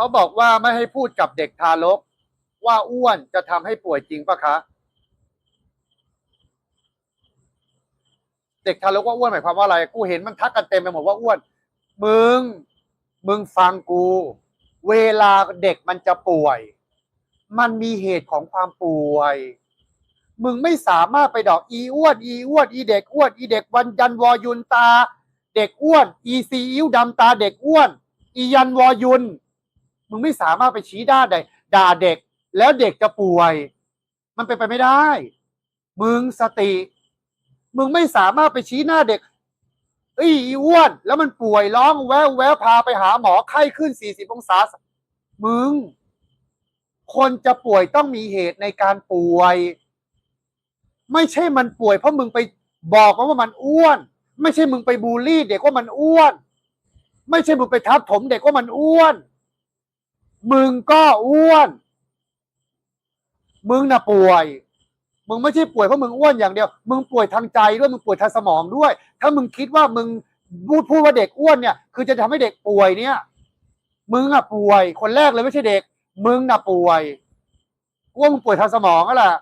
เขาบอกว่าไม่ให้พูดกับเด็กทารก ว่าอ้วนจะทำให้ป่วยจริงปะคะ เด็กทารกว่าอ้วนหมายความว่าอะไร กูเห็นมันทักกันเต็มไปหมดว่าอ้วน มึง มึงฟังกู เวลาเด็กมันจะป่วย มันมีเหตุของความป่วย มึงไม่สามารถไปดอกอีอ้วนอีอ้วนอีเด็กอ้วนอีเด็กวันยันวอยุนตา เด็กอ้วนอีซีอิ๊วดำตาเด็กอ้วน อียันวอยุน มึงไม่สามารถไปชี้ด่าเด็กด่าเด็ก แล้วเด็กจะป่วย มันเป็นไปไม่ได้ มึงสติ มึงไม่สามารถไปชี้หน้าเด็กเอ้ยอีอ้วน แล้วมันป่วยร้องแววแววพาไปหาหมอไข้ขึ้นสี่สิบองศา มึง คนจะป่วยต้องมีเหตุในการป่วย ไม่ใช่มันป่วย เพราะมึงไปบอกมันว่ามันอ้วน ไม่ใช่มึงไปบูลลี่ เด็กว่ามันอ้วน ไม่ใช่มึงไปทับถมเด็กว่ามันอ้วน มึงก็อ้วน มึงน่ะป่วย มึงไม่ใช่ป่วยเพราะมึงอ้วนอย่างเดียว มึงป่วยทางใจด้วย มึงป่วยทางสมองด้วย ถ้ามึงคิดว่ามึงพูดพูดว่าเด็กอ้วนเนี่ย คือจะทำให้เด็กป่วยเนี่ย มึงอะป่วย คนแรกเลยไม่ใช่เด็ก มึงน่ะป่วยอ้วนมึงป่วยทางสมองก็แหละ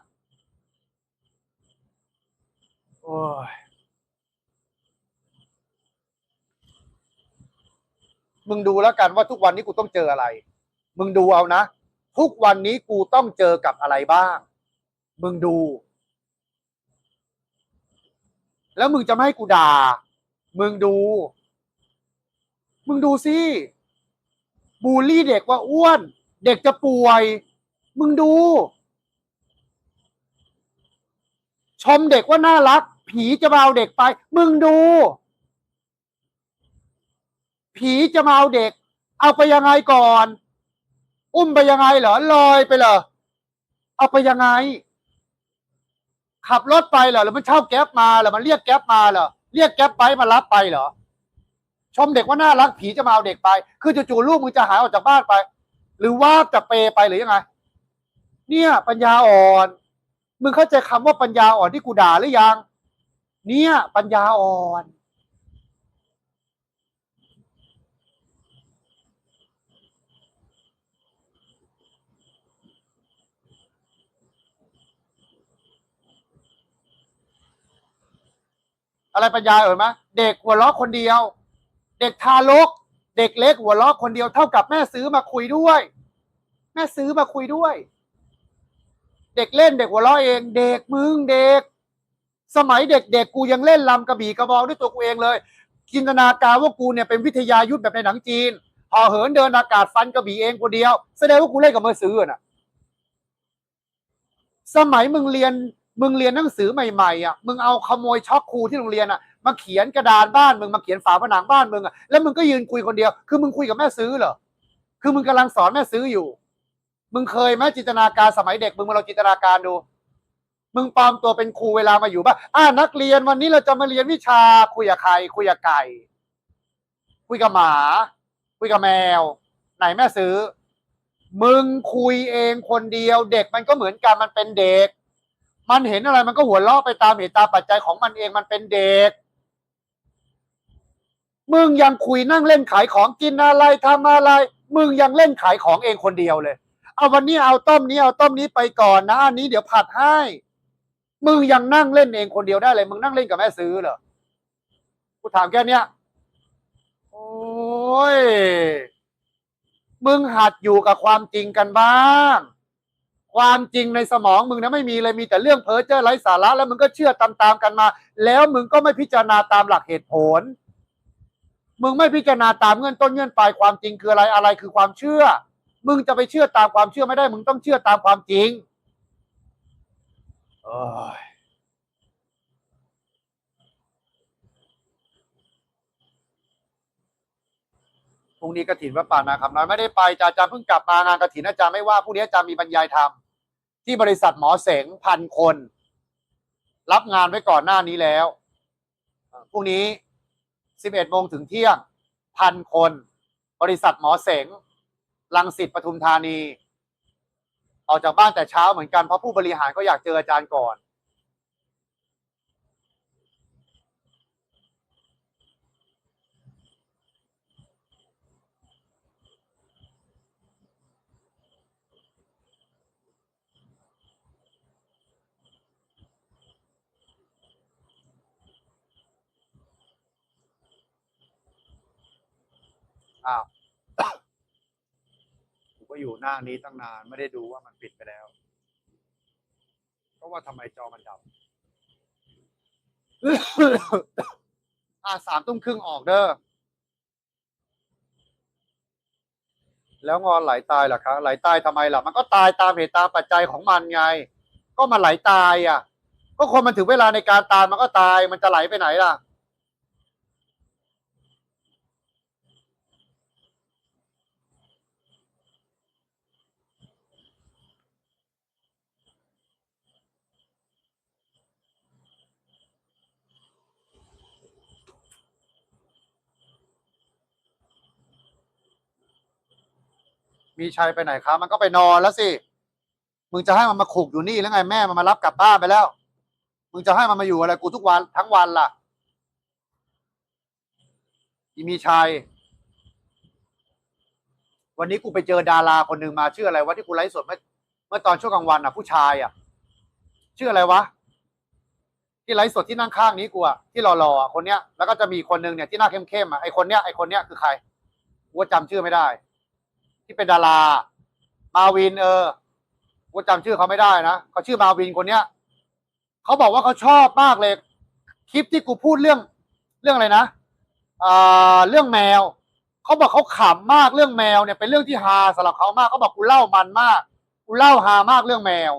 โอ้ยมึงดูแล้วกันว่าทุกวันนี้กูต้องเจออะไร มึงดูเอานะ ทุกวันนี้กูต้องเจอกับอะไรบ้าง มึงดู แล้วมึงจะไม่ให้กูด่า มึงดู มึงดูสิบูลลี่เด็กว่าอ้วน เด็กจะป่วย มึงดู ชมเด็กว่าน่ารัก ผีจะมาเอาเด็กไป มึงดู ผีจะมาเอาเด็ก เอาไปยังไงก่อน อุ้มไปยังไงเหรอลอยไปเหรอเอาไปยังไง ขับรถไปเหรอหรือมันเช่าแก๊ปมาเหรอมันเรียกแก๊ปมาเหรอเรียกแก๊ปไปมารับไปเหรอชมเด็กว่าน่ารักผีจะมาเอาเด็กไป คือจู่ๆลูกมึงจะหายออกจากบ้านไป หรือว่าจากเปไปหรือยังไง เนี่ยปัญญาอ่อน มึงเข้าใจคำว่าปัญญาอ่อนที่กูด่าหรือยัง เนี่ยปัญญาอ่อน อะไรปัญญาเอ่ยไหมเด็กหัวเราะคนเดียว เด็กทารก เด็กเล็กหัวเราะคนเดียวเท่ากับแม่ซื้อมาคุยด้วย แม่ซื้อมาคุยด้วย เด็กเล่นเด็กหัวเราะเอง เด็กมึงเด็ก สมัยเด็กๆกูยังเล่นลำกระบี่กระบองด้วยตัวกูเองเลยจินตนาการว่ากูเนี่ยเป็นวิทยายุทธแบบในหนังจีนห่อเหินเดินอากาศฟันกระบี่เองคนเดียว แสดงว่ากูเล่นกับมือซื้อน่ะ สมัยมึงเรียน มึงเรียนหนังสือใหม่ๆอะมึงเอาขโมยช็อกครูที่โรงเรียนอะมาเขียนกระดานบ้านมึงมาเขียนฝาผนังบ้านมึงอะแล้วมึงก็ยืนคุยคนเดียว คือมึงคุยกับแม่ซื้อเหรอคือมึงกำลังสอนแม่ซื้ออยู่ มึงเคยไหมจินตนาการสมัยเด็ก มึงมาลองจินตนาการดู มึงปลอมตัวเป็นครูเวลามาอยู่บ้านอ่านักเรียนวันนี้เราจะมาเรียนวิชาคุยกับใครคุยกับไก่ คุยกับหมา คุยกับแมว ไหนแม่ซื้อ มึงคุยเองคนเดียว เด็กมันก็เหมือนกันมันเป็นเด็ก มันเห็นอะไรมันก็หัวเราะไปตามเหตุตามปัจจัยของมันเองมันเป็นเด็ก มึงยังคุยนั่งเล่นขายของกินอะไรทำอะไร มึงยังเล่นขายของเองคนเดียวเลย เอาวันนี้เอาต้มนี้เอาต้มนี้ไปก่อนนะอันนี้เดี๋ยวผัดให้ มึงยังนั่งเล่นเองคนเดียวได้เลย มึงนั่งเล่นกับแม่ซื้อเหรอกูถามแค่เนี้ยโอ้ยมึงหัดอยู่กับความจริงกันบ้าง ความจริงในสมองมึงนะไม่มีเลยมีแต่เรื่องเพ้อเจ้อไร้สาระแล้วมึงก็เชื่อตามๆกันมา แล้วมึงก็ไม่พิจารณาตามหลักเหตุผล มึงไม่พิจารณาตามเงื่อนต้นเงื่อนปลายความจริงคืออะไรอะไรคือความเชื่อ มึงจะไปเชื่อตามความเชื่อไม่ได้ มึงต้องเชื่อตามความจริงโอ้ยพรุ่งนี้กระถินวัดป่านาคำน้อยไม่ได้ไปจ้ะอาจารย์เพิ่งกลับมางานกระถินอาจารย์ไม่ว่าพรุ่งนี้อาจารย์มีบรรยายธรรม ที่บริษัทหมอเสงพันคน รับงานไว้ก่อนหน้านี้แล้วพรุ่งนี้ 11โมงถึงเที่ยงพันคน บริษัทหมอเสงลังสิตปทุมธานี ออกจากบ้านแต่เช้าเหมือนกันเพราะผู้บริหารก็อยากเจออาจารย์ก่อน อ้าวกูก็อยู่หน้านี้ตั้งนานไม่ได้ดูว่ามันปิดไปแล้ว เพราะว่าทำไมจอมันดับอ่าสามทุ่มครึ่งออกเด้อ แล้วงอนไหลตายเหรอคะไหลตายทำไมล่ะ มันก็ตายตามเหตุตามปัจจัยของมันไง ก็มันไหลตายอะ ก็คนมันถึงเวลาในการตายมันก็ตาย มันจะไหลไปไหนล่ะ มีชัยไปไหนคะมันก็ไปนอนแล้วสิ มึงจะให้มันมาขุกอยู่นี่แล้วไงแม่มันมารับกลับบ้านไปแล้ว มึงจะให้มันมาอยู่อะไรกูทุกวันทั้งวันล่ะ อีมีชัย วันนี้กูไปเจอดาราคนหนึ่งมาชื่ออะไรวะที่กูไลฟ์สดเมื่อเมื่อตอนช่วงกลางวันอะ ผู้ชายอะ ชื่ออะไรวะที่ไลฟ์สดที่นั่งข้างนี้กูอะที่หล่อๆอะคนเนี้ยแล้วก็จะมีคนหนึ่งเนี่ยที่หน้าเข้มๆอะไอคนเนี้ยไอคนเนี้ยคือใครกูก็จำชื่อไม่ได้ ที่เป็นดารา มาวินเออกูจำชื่อเขาไม่ได้นะเขาชื่อมาวินคนเนี้ยเขาบอกว่าเขาชอบมากเลย คลิปที่กูพูดเรื่องเรื่องอะไรนะอ่าเรื่องแมวเขาบอกเขาขำมากเรื่องแมวเนี่ยเป็นเรื่องที่ฮาสำหรับเขามากเขาบอกกูเล่ามันมากกูเล่าฮามากเรื่องแมว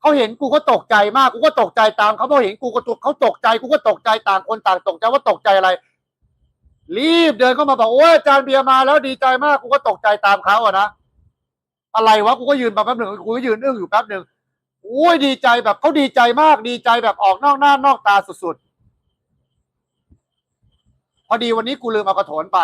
เขาเห็นกูก็ตกใจมากกูก็ตกใจตามเขาพอเห็นกูก็ตกเขาตกใจกูก็ตกใจต่างคนต่างตกใจว่าตกใจอะไร รีบเดินเข้ามาบอกโอ้ยอาจารย์เบียร์มาแล้วดีใจมากกูก็ตกใจตามเขาอะนะอะไรวะกูก็ยืนแป๊บหนึ่งกูก็ยืนอึ้งอยู่แป๊บหนึ่งโอ้ยดีใจแบบเขาดีใจมากดีใจแบบออกนอกหน้านอกตาสุดๆ พอดีวันนี้กูลืมเอากระโถนไป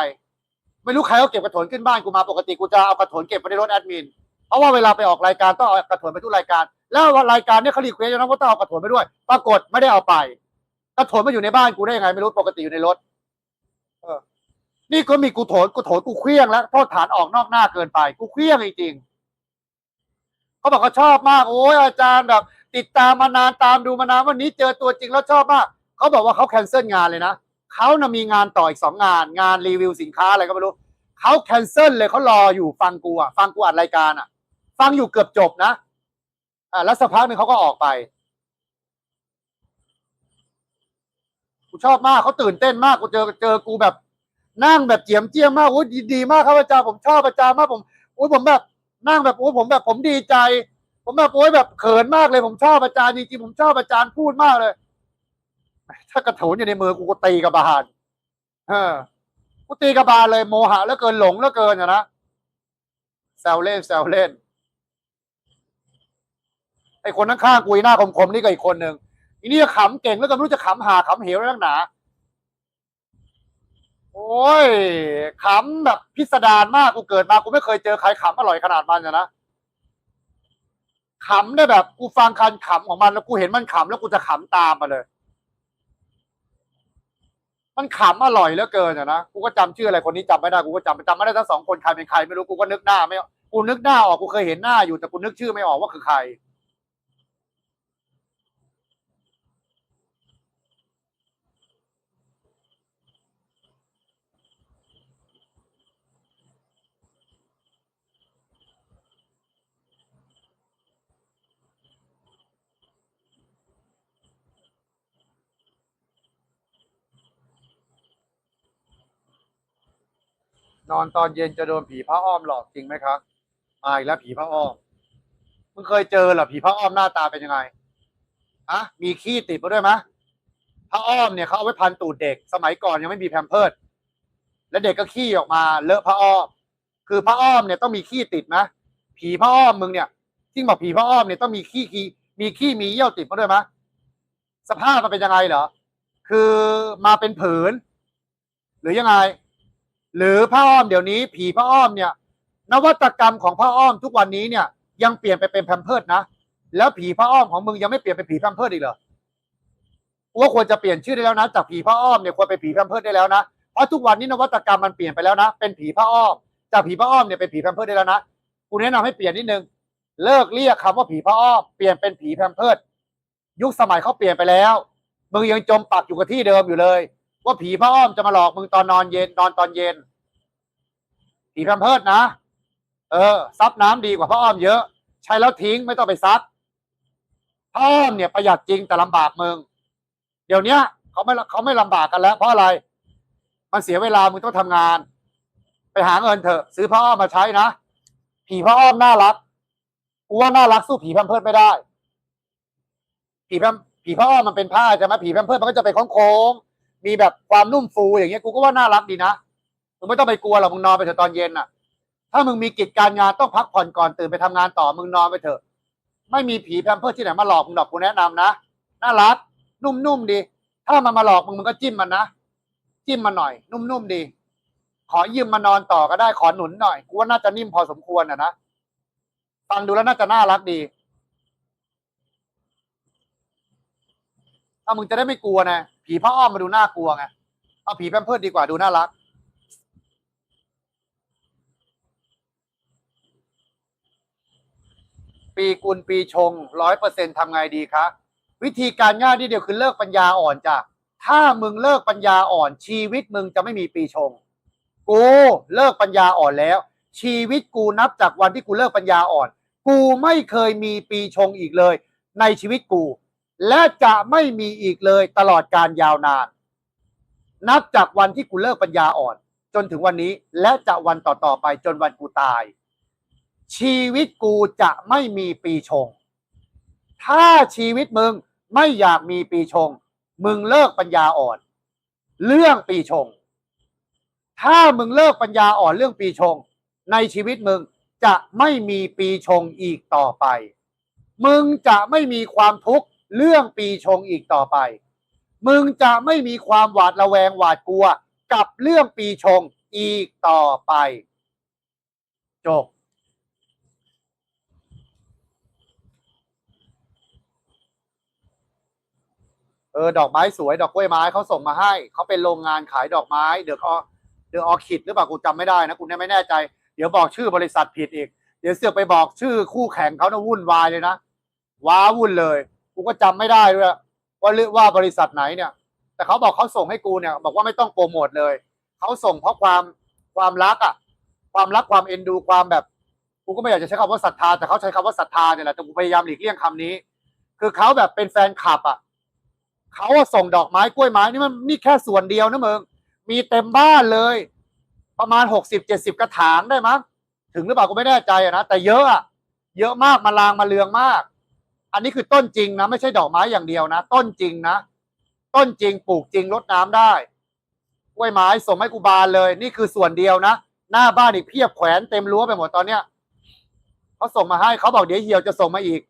ไม่รู้ใครเอาเก็บกระโถนขึ้นบ้านกูมาปกติกูจะเอากระโถนเก็บไว้ในรถแอดมินเพราะว่าเวลาไปออกรายการต้องเอากระโถนไปทุกรายการ แล้วรายการเนี่ยเขารีเควสต์นะว่าต้องเอากระโถนไปด้วย ปรากฏไม่ได้เอาไป กระโถนมาอยู่ในบ้านกูได้ยังไงไม่รู้ปกติอยู่ในรถ นี่ก็มีกูโถนกูโถนกูเคลี้ยงแล้วโทษฐานออกนอกหน้าเกินไป กูเคลี้ยงจริงๆเขาบอกเขาชอบมากโอ้ยอาจารย์แบบ ติดตามมานานตามดูมานานวันนี้เจอตัวจริงแล้วชอบมากเขาบอกว่าเขาแคนเซิลงานเลยนะเขานะมีงานต่ออีกสองงาน งานรีวิวสินค้าอะไรก็ไม่รู้เขาแคนเซิลเลยเขารออยู่ฟังกูอะฟังกูอัดรายการอะ ฟังอยู่เกือบจบนะอ่าแล้วสักพักหนึ่งเขาก็ออกไป กูชอบมากเขาตื่นเต้นมากกูเจอเจอกูแบบ นั่งแบบเจียมเจียมมากโอ้ยดีดีมากครับอาจารย์ผมชอบอาจารย์มากผมโอ้ยผมแบบนั่งแบบโอ้ยผมแบบผมดีใจ ผมแบบโอ้ยแบบเขินมากเลยผมชอบอาจารย์จริงๆผมชอบอาจารย์พูดมากเลย ถ้ากระโถนอยู่ในมือกูก็ตีกระบาลเออกูตีกระบาลเลยโมหะแล้วเกินหลงแล้วเกินอะนะแซวเล่นแซวเล่นไอคนข้างๆกูหน้าคมๆนี่ก็อีกคนหนึ่ง อีนี่ขำเก่งแล้วก็ไม่รู้จะขำหาขำเหวแล้วนักหนา โอ้ยขำแบบพิสดารมากกูเกิดมากูไม่เคยเจอใครขำอร่อยขนาดมันนะขำได้แบบกูฟังคันขำของมันแล้วกูเห็นมันขำแล้วกูจะขำตามมาเลย มันขำอร่อยเหลือเกินอะนะกูก็จำชื่ออะไรคนนี้จำไม่ได้กูก็จำจำไม่ได้ทั้งสองคนใครเป็นใครไม่รู้กูก็นึกหน้าไม่ออกกูนึกหน้าออกกูเคยเห็นหน้าอยู่แต่กูนึกชื่อไม่ออกว่าคือใคร นอนตอนเย็นจะโดนผีพระอ้อมหลอกจริงไหมครับมาอีกแล้วผีพระอ้อมมึงเคยเจอเหรอผีพระอ้อมหน้าตาเป็นยังไงอะมีขี้ติดมาด้วยไหมพระอ้อมเนี่ยเขาเอาไว้พันตูดเด็ก สมัยก่อนยังไม่มีแพมเพิร์ดแล้วเด็กก็ขี้ออกมาเลอะพระอ้อม คือพระอ้อมเนี่ยต้องมีขี้ติดนะผีพระอ้อมมึงเนี่ยที่บอกผีพระอ้อมเนี่ยต้องมีขี้ขี้มีขี้มีเยี่ยวติดมาด้วยไหมสภาพมันเป็นยังไงเหรอคือมาเป็นผืน หรือยังไง หรือผ้าอ้อมเดี๋ยวนี้ ผีผ้าอ้อมเนี่ย นวัตกรรมของผ้าอ้อมทุกวันนี้เนี่ย ยังเปลี่ยนไปเป็นแพมเพิร์ดนะแล้วผีผ้าอ้อมของมึงยังไม่เปลี่ยนเป็นผีแพมเพิร์ดอีกเหรอกูว่าควรจะเปลี่ยนชื่อได้แล้วนะ จากผีผ้าอ้อมเนี่ยควรเป็นผีแพมเพิร์ดได้แล้วนะเพราะทุกวันนี้นวัตกรรมมันเปลี่ยนไปแล้วนะ เป็นผีผ้าอ้อมจากผีผ้าอ้อมเนี่ยเป็นผีแพมเพิร์ดได้แล้วนะกูแนะนำให้เปลี่ยนนิดนึงเลิกเรียกคำว่าผีผ้าอ้อมเปลี่ยนเป็นผีแพมเพิร์ดยุคสมัยเขาเปลี่ยนไปแล้วมึงยังจมปักอยู่กับที่เดิมอยู่เลย ว่าผีผ้าอ้อมจะมาหลอกมึงตอนนอนเย็นนอนตอนเย็น ผีแพมเพิร์ดนะ เออ ซับน้ำดีกว่าพระอ้อมเยอะ ใช้แล้วทิ้งไม่ต้องไปซักพระอ้อมเนี่ยประหยัดจริงแต่ลำบากมึง เดี๋ยวเนี้ยเขาไม่เขาไม่ลำบากกันแล้ว เพราะอะไร มันเสียเวลามึงต้องทำงาน ไปหาเงินเถอะซื้อพระอ้อมมาใช้นะ ผีพระอ้อมน่ารักกูว่าน่ารักสู้ผีแพมเพิร์ดไม่ได้ ผีแพมผีพระอ้อมมันเป็นผ้าใช่ไหมผีแพมเพิร์ดมันก็จะเป็นโค้งๆ มีแบบความนุ่มฟูอย่างเงี้ยกูก็ว่าน่ารักดีนะมึงไม่ต้องไปกลัวหรอกมึงนอนไปเถอะตอนเย็นน่ะ ถ้ามึงมีกิจการงานต้องพักผ่อนก่อนตื่นไปทำงานต่อมึงนอนไปเถอะ ไม่มีผีแพมเพิร์ที่ไหนมาหลอกมึงหรอกกูแนะนำนะน่ารัก นุ่มๆดี ถ้ามันมาหลอกมึงมึงก็จิ้มมันนะจิ้มมันหน่อย นุ่มๆดี ขอยืมมานอนต่อก็ได้ขอหนุนหน่อยกูว่าน่าจะนิ่มพอสมควรอะนะฟังดูแล้วน่าจะน่ารักดีถ้ามึงจะได้ไม่กลัวนะ ผีพระอ้อมมาดูน่ากลัวไงเอาผีแพมเพิร์สดีกว่าดูน่ารัก ปีกุลปีชงร้อยเปอร์เซ็นทำไงดีคะวิธีการง่ายที่เดียวคือเลิกปัญญาอ่อนจ้ะถ้ามึงเลิกปัญญาอ่อนชีวิตมึงจะไม่มีปีชง กูเลิกปัญญาอ่อนแล้ว ชีวิตกูนับจากวันที่กูเลิกปัญญาอ่อน กูไม่เคยมีปีชงอีกเลย ในชีวิตกู และจะไม่มีอีกเลยตลอดการยาวนาน นับจากวันที่กูเลิกปัญญาอ่อน จนถึงวันนี้และจะวันต่อๆไปจนวันกูตาย ชีวิตกูจะไม่มีปีชง ถ้าชีวิตมึงไม่อยากมีปีชง มึงเลิกปัญญาอ่อน เรื่องปีชง ถ้ามึงเลิกปัญญาอ่อนเรื่องปีชง ในชีวิตมึงจะไม่มีปีชงอีกต่อไป มึงจะไม่มีความทุกข์ เรื่องปีชงอีกต่อไป มึงจะไม่มีความหวาดระแวงหวาดกลัว กับเรื่องปีชงอีกต่อไป จบ เออ ดอกไม้สวย ดอกกล้วยไม้เขาส่งมาให้ เขาเป็นโรงงานขายดอกไม้ เดอะออเดอะออคิดหรือเปล่ากูจำไม่ได้นะกูเนี่ยไม่แน่ใจ เดี๋ยวบอกชื่อบริษัทผิดอีก เดี๋ยวเสือกไปบอกชื่อคู่แข่งเขานะวุ่นวายเลยนะ ว้าวุ่นเลย กูก็จำไม่ได้ด้วยว่าเลือกว่าบริษัทไหนเนี่ย แต่เขาบอกเขาส่งให้กูเนี่ย บอกว่าไม่ต้องโปรโมทเลยเขาส่งเพราะความความรักอะ ความรักความเอ็นดูความแบบกูก็ไม่อยากจะใช้คำว่าศรัทธาแต่เขาใช้คำว่าศรัทธาเนี่ยแหละแต่กูพยายามหลีกเลี่ยงคำนี้ คือเขาแบบเป็นแฟนคลับอะเขาส่งดอกไม้กล้วยไม้นี่มันนี่แค่ส่วนเดียวนะมึงมีเต็มบ้านเลย ประมาณหกสิบเจ็ดสิบกระถางได้มั้งถึงหรือเปล่าก็ไม่แน่ใจอะนะแต่เยอะอะเยอะมากมาลางมาเลืองมาก อันนี้คือต้นจริงนะ ไม่ใช่ดอกไม้อย่างเดียวนะ ต้นจริงนะ ต้นจริงปลูกจริงรดน้ำได้กล้วยไม้ส่งให้กูบานเลย นี่คือส่วนเดียวนะ หน้าบ้านอีกเพียบแขวนเต็มรั้วไปหมดตอนเนี้ยเขาส่งมาให้เขาบอกเดี๋ยวเหี่ยวจะส่งมาอีก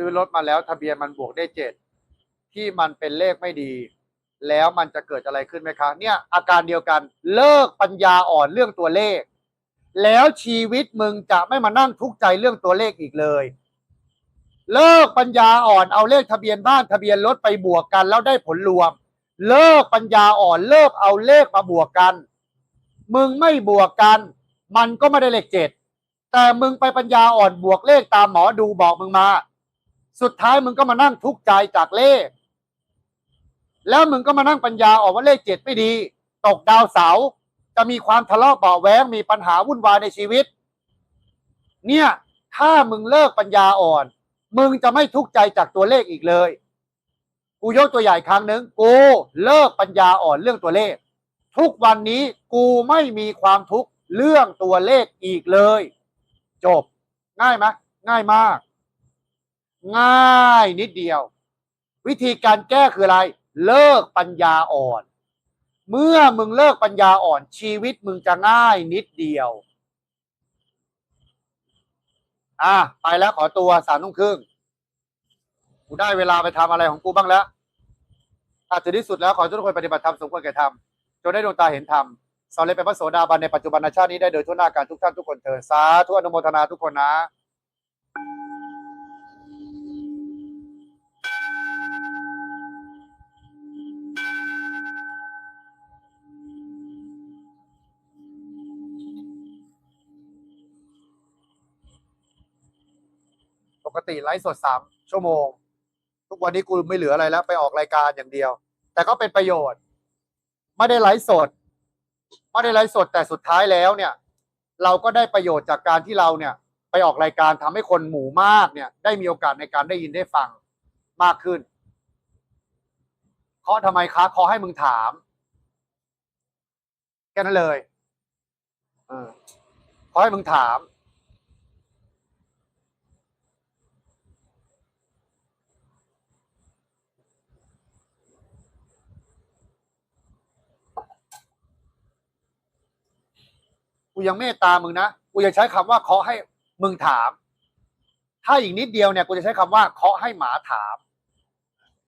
ซื้อรถมาแล้วทะเบียนมันบวกได้เจ็ดที่มันเป็นเลขไม่ดี แล้วมันจะเกิดอะไรขึ้นไหมคะ เนี่ยอาการเดียวกันเลิกปัญญาอ่อนเรื่องตัวเลข แล้วชีวิตมึงจะไม่มานั่งทุกข์ใจเรื่องตัวเลขอีกเลย เลิกปัญญาอ่อนเอาเลขทะเบียนบ้านทะเบียนรถไปบวกกัน แล้วได้ผลรวม เลิกปัญญาอ่อนเลิกเอาเลขมาบวกกัน มึงไม่บวกกัน มันก็ไม่ได้เลขเจ็ดแต่มึงไปปัญญาอ่อนบวกเลขตามหมอดูบอกมึงมา สุดท้ายมึงก็มานั่งทุกข์ใจจากเลข แล้วมึงก็มานั่งปัญญาออกว่าเลขเจ็ดไม่ดี ตกดาวเสาจะมีความทะเลาะเบาแวงมีปัญหาวุ่นวายในชีวิต เนี่ย ถ้ามึงเลิกปัญญาอ่อน มึงจะไม่ทุกข์ใจจากตัวเลขอีกเลย กูยกตัวอย่ครั้งหนึ่งกูเลิกปัญญาอ่อนเรื่องตัวเลข ทุกวันนี้กูไม่มีความทุกข์เรื่องตัวเลขอีกเลย จบ ง่ายไหมง่ายมาก ง่ายนิดเดียว วิธีการแก้คืออะไร เลิกปัญญาอ่อน เมื่อมึงเลิกปัญญาอ่อนชีวิตมึงจะง่ายนิดเดียว อะไปแล้วขอตัวสามทุ่มครึ่งกูได้เวลาไปทำอะไรของกูบ้างแล้วอาจจะที่สุดแล้วขอทุกคนปฏิบัติธรรมสมควรแก่ธรรมจนได้ดวงตาเห็นธรรมสำเร็จเป็นพระโสดาบันในปัจจุบันชาตินี้ได้โดยทั่วหน้าการทุกท่านทุกคนเถิดสาธุอนุโมทนาทุกคนนะ กติไลฟ์สดสามชั่วโมง ทุกวันนี้กูไม่เหลืออะไรแล้ว ไปออกรายการอย่างเดียว แต่ก็เป็นประโยชน์ ไม่ได้ไลฟ์สด ไม่ได้ไลฟ์สดแต่สุดท้ายแล้วเนี่ย เราก็ได้ประโยชน์จากการที่เราเนี่ย ไปออกรายการทำให้คนหมู่มากเนี่ย ได้มีโอกาสในการได้ยินได้ฟังมากขึ้นเคาะทำไมคะเคาะให้มึงถามแค่นั้นเลยเออให้มึงถาม กูยังเมตตามึงนะกูจะใช้คำว่าเคาะให้มึงถาม ถ้าอีกนิดเดียวเนี่ยกูจะใช้คำว่าเคาะให้หมาถาม